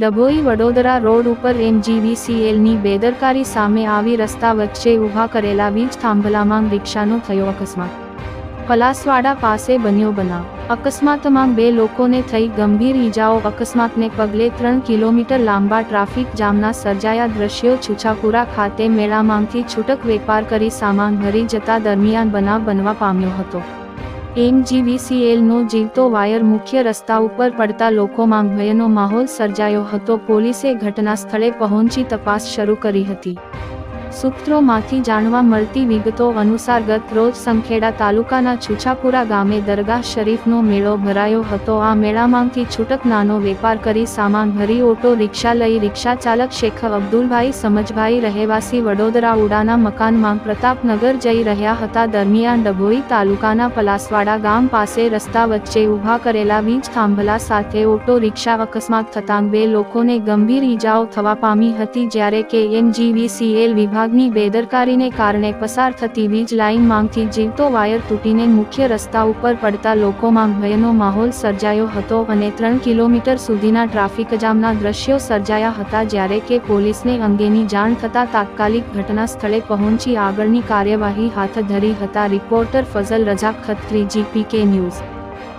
Dabhoi Vadodara road ઉપર એમજીવીસીએલની બેદરકારી સામે આવી રસ્તા વચ્ચે ઊભા કરેલા વીજ થાંભલામાં રિક્ષાનો થયો અકસ્માત. પલાસવાડા પાસે બન્યો બનાવ. અકસ્માતમાં બે લોકોને થઈ ગંભીર ઈજાઓ. અકસ્માતને પગલે ત્રણ કિલોમીટર લાંબા ટ્રાફિક જામના સર્જાયા દ્રશ્યો છુછાપુરા ખાતે મેળામાંથી છૂટક વેપાર કરી સામાન ભરી જતા દરમિયાન બનાવ બનવા પામ્યો હતો. એમજીવીસીએલનો જીવતો વાયર મુખ્ય રસ્તા ઉપર પડતા લોકોમાં ભયનો માહોલ સર્જાયો હતો. પોલીસે ઘટના સ્થળે પહોંચી તપાસ શરૂ કરી હતી. સૂત્રોમાંથી જાણવા મળતી વિગતો અનુસાર ગત રોજ સંખેડા તાલુકાના છુછાપુરા ગામે દરગાહ શરીફનો મેળો ભરાયો હતો. આ મેળામાંથી છૂટક નાનો વેપાર કરી સામાન ભરી ઓટો રિક્ષા લઈ રિક્ષા ચાલક શેખ અબ્દુલભાઈ સમજભાઈ રહેવાસી વડોદરા ઉડાના મકાનમાં પ્રતાપનગર જઈ રહ્યા હતા. દરમિયાન ડભોઈ તાલુકાના પલાસવાડા ગામ પાસે રસ્તા વચ્ચે ઊભા કરેલા વીજ થાંભલા સાથે ઓટો રિક્ષા અકસ્માત થતાં બે લોકોને ગંભીર ઈજાઓ થવા પામી હતી. જ્યારે કે એમજીવીસીએલ વિભાગની બેદરકારીને કારણે પસાર થતી વીજ લાઇનમાંથી જીવતો વાયર તૂટીને મુખ્ય રસ્તા ઉપર પડતા લોકોમાં ભયનો માહોલ સર્જાયો હતો અને ત્રણ કિલોમીટર સુધીના ટ્રાફિક જામના દ્રશ્યો સર્જાયા હતા જ્યારે કે પોલીસને અંગેની જાણ થતાં તાત્કાલિક ઘટના સ્થળે પહોંચી આગળની કાર્યવાહી હાથ ધરી હતા. રિપોર્ટર ફઝલ રજા ખત્રી, જીપીકે ન્યૂઝ.